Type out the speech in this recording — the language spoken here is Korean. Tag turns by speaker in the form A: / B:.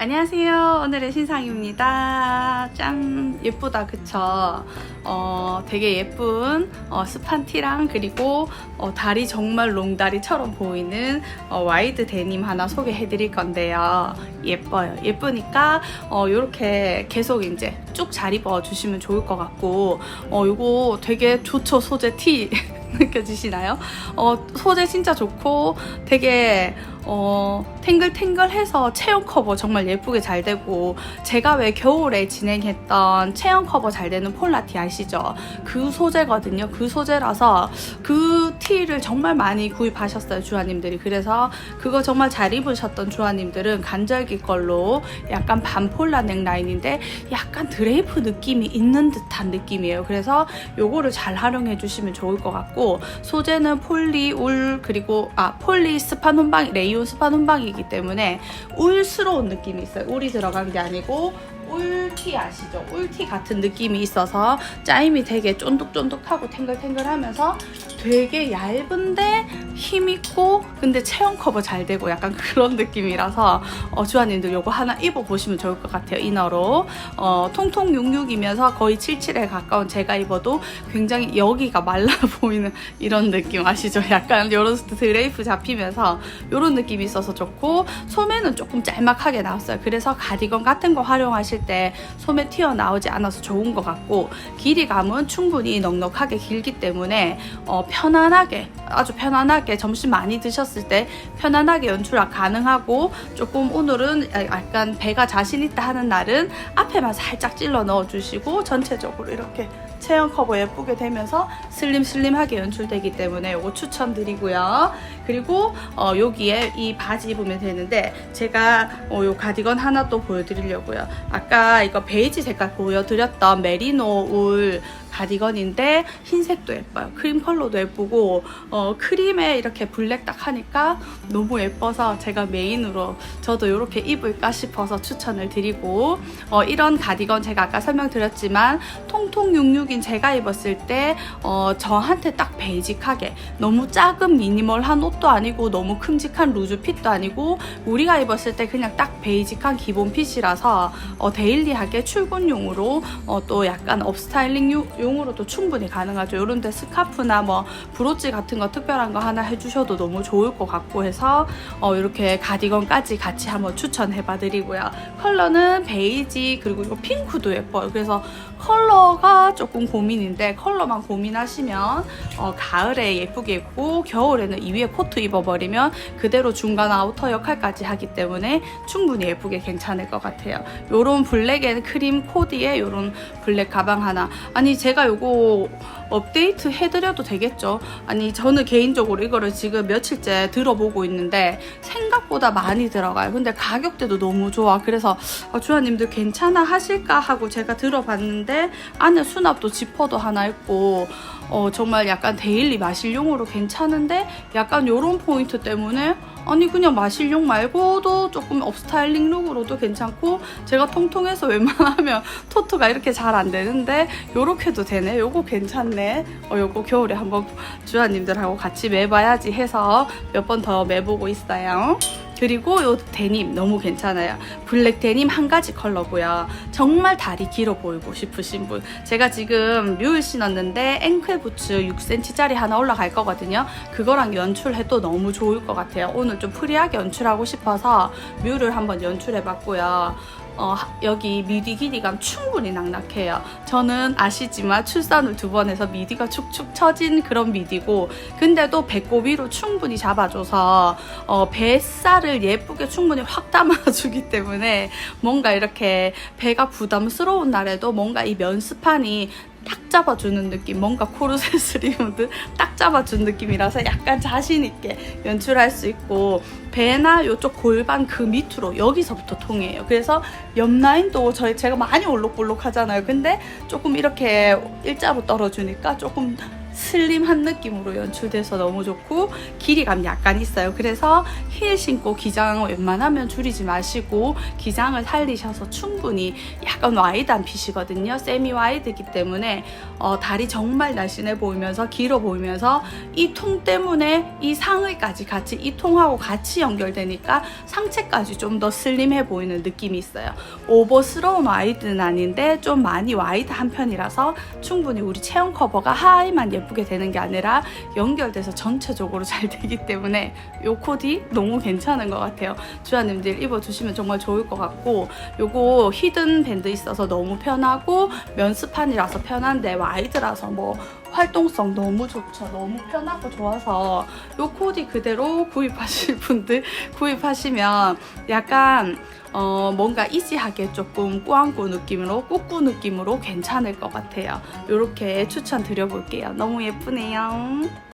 A: 안녕하세요. 오늘의 신상입니다. 짠! 예쁘다, 그쵸? 어, 되게 예쁜 어, 스판 티랑 그리고 어, 다리 정말 롱다리처럼 보이는 어, 와이드 데님 하나 소개해 드릴 건데요. 예뻐요. 예쁘니까 어, 이렇게 계속 이제 쭉 잘 입어 주시면 좋을 것 같고 어, 이거 되게 좋죠, 소재 티. 느껴지시나요? 어, 소재 진짜 좋고 되게 어, 탱글탱글해서 체형 커버 정말 예쁘게 잘 되고 제가 왜 겨울에 진행했던 체형 커버 잘 되는 폴라티 아시죠? 그 소재거든요. 그 소재라서 그 티를 정말 많이 구입하셨어요 주아님들이. 그래서 그거 정말 잘 입으셨던 주아님들은 간절기 걸로 약간 반폴라 넥라인인데 약간 드레이프 느낌이 있는 듯한 느낌이에요. 그래서 요거를 잘 활용해 주시면 좋을 것 같고 소재는 폴리 울 그리고 아 폴리 스판 혼방 레이 온 스판 혼방이기 때문에 울스러운 느낌이 있어요. 울이 들어간 게 아니고 울티 아시죠? 울티 같은 느낌이 있어서 짜임이 되게 쫀득쫀득하고 탱글탱글하면서 되게 얇은데 힘있고 근데 체형 커버 잘 되고 약간 그런 느낌이라서 어, 주아님들 요거 하나 입어보시면 좋을 것 같아요 이너로 어, 통통 66이면서 거의 77에 가까운 제가 입어도 굉장히 여기가 말라 보이는 이런 느낌 아시죠? 약간 요런 드레이프 잡히면서 요런 느낌이 있어서 좋고 소매는 조금 짤막하게 나왔어요 그래서 가디건 같은 거 활용하실 때 소매 튀어나오지 않아서 좋은 것 같고 길이감은 충분히 넉넉하게 길기 때문에 어, 편안하게 아주 편안하게 점심 많이 드셨을 때 편안하게 연출 가능하고 조금 오늘은 약간 배가 자신 있다 하는 날은 앞에만 살짝 찔러 넣어주시고 전체적으로 이렇게 체형 커버 예쁘게 되면서 슬림슬림하게 연출되기 때문에 이거 추천드리고요. 그리고 어, 여기에 이 바지 입으면 되는데 제가 어, 요 가디건 하나 또 보여드리려고요. 아까 이거 베이지 색깔 보여드렸던 메리노 울 가디건인데 흰색도 예뻐요. 크림 컬러도 예쁘고 어, 크림에 이렇게 블랙 딱 하니까 너무 예뻐서 제가 메인으로 저도 이렇게 입을까 싶어서 추천을 드리고 어, 이런 가디건 제가 아까 설명드렸지만 통통 66인 제가 입었을 때 어, 저한테 딱 베이직하게 너무 작은 미니멀한 옷도 아니고 너무 큼직한 루즈 핏도 아니고 우리가 입었을 때 그냥 딱 베이직한 기본 핏이라서 어, 데일리하게 출근용으로 어, 또 약간 업스타일링 용 으로도 충분히 가능하죠. 이런데 스카프나 뭐 브로치 같은 거 특별한 거 하나 해주셔도 너무 좋을 것 같고 해서 어, 이렇게 가디건까지 같이 한번 추천해봐드리고요. 컬러는 베이지 그리고 이거 핑크도 예뻐요. 그래서 컬러가 조금 고민인데 컬러만 고민하시면 어, 가을에 예쁘게 입고 겨울에는 이 위에 코트 입어버리면 그대로 중간 아우터 역할까지 하기 때문에 충분히 예쁘게 괜찮을 것 같아요. 요런 블랙 앤 크림 코디에 요런 블랙 가방 하나 아니 제가 요거 업데이트 해드려도 되겠죠? 아니 저는 개인적으로 이거를 지금 며칠째 들어보고 있는데 생각보다 많이 들어가요. 근데 가격대도 너무 좋아. 그래서 어, 주아님들 괜찮아 하실까 하고 제가 들어봤는데 안에 수납도 지퍼도 하나 있고 어, 정말 약간 데일리 마실용으로 괜찮은데 약간 요런 포인트 때문에 아니 그냥 마실용 말고도 조금 업스타일링 룩으로도 괜찮고 제가 통통해서 웬만하면 토트가 이렇게 잘 안 되는데 요렇게도 되네. 요거 괜찮네. 어 요거 겨울에 한번 주아님들하고 같이 매봐야지 해서 몇 번 더 매보고 있어요 그리고 요 데님 너무 괜찮아요. 블랙 데님 한 가지 컬러고요. 정말 다리 길어 보이고 싶으신 분. 제가 지금 뮤을 신었는데 앵클 부츠 6cm짜리 하나 올라갈 거거든요. 그거랑 연출해도 너무 좋을 것 같아요. 오늘 좀 프리하게 연출하고 싶어서 뮤를 한번 연출해봤고요. 어, 여기 미디 길이감 충분히 낙낙해요. 저는 아시지만 출산을 두 번 해서 미디가 축축 처진 그런 미디고 근데도 배꼽 위로 충분히 잡아줘서 어, 뱃살을 예쁘게 충분히 확 담아주기 때문에 뭔가 이렇게 배가 부담스러운 날에도 뭔가 이 면스판이 딱 잡아주는 느낌 뭔가 코르셋을 입은 듯딱 잡아준 느낌이라서 약간 자신 있게 연출할 수 있고 배나 이쪽 골반 그 밑으로 여기서부터 통해요. 그래서 옆 라인도 저희 제가 많이 올록볼록 하잖아요. 근데 조금 이렇게 일자로 떨어주니까 조금 슬림한 느낌으로 연출돼서 너무 좋고 길이감 약간 있어요. 그래서 힐 신고 기장 웬만하면 줄이지 마시고 기장을 살리셔서 충분히 약간 와이드한 핏이거든요. 세미 와이드이기 때문에 어, 다리 정말 날씬해 보이면서 길어 보이면서 이 통 때문에 이 상의까지 같이 이 통하고 같이 연결되니까 상체까지 좀 더 슬림해 보이는 느낌이 있어요. 오버스러운 와이드는 아닌데 좀 많이 와이드한 편이라서 충분히 우리 체형 커버가 하의만 예쁘 게 되는 게 아니라 연결돼서 전체적으로 잘 되기 때문에 요 코디 너무 괜찮은 것 같아요. 주아님들 입어주시면 정말 좋을 것 같고 요거 히든 밴드 있어서 너무 편하고 면스판이라서 편한데 와이드라서 뭐 활동성 너무 좋죠. 너무 편하고 좋아서 요 코디 그대로 구입하실 분들 구입하시면 약간 어, 뭔가 이지하게 조금 꾸안꾸 느낌으로 꾸꾸 느낌으로 괜찮을 것 같아요. 이렇게 추천 드려볼게요. 너무 예쁘네요.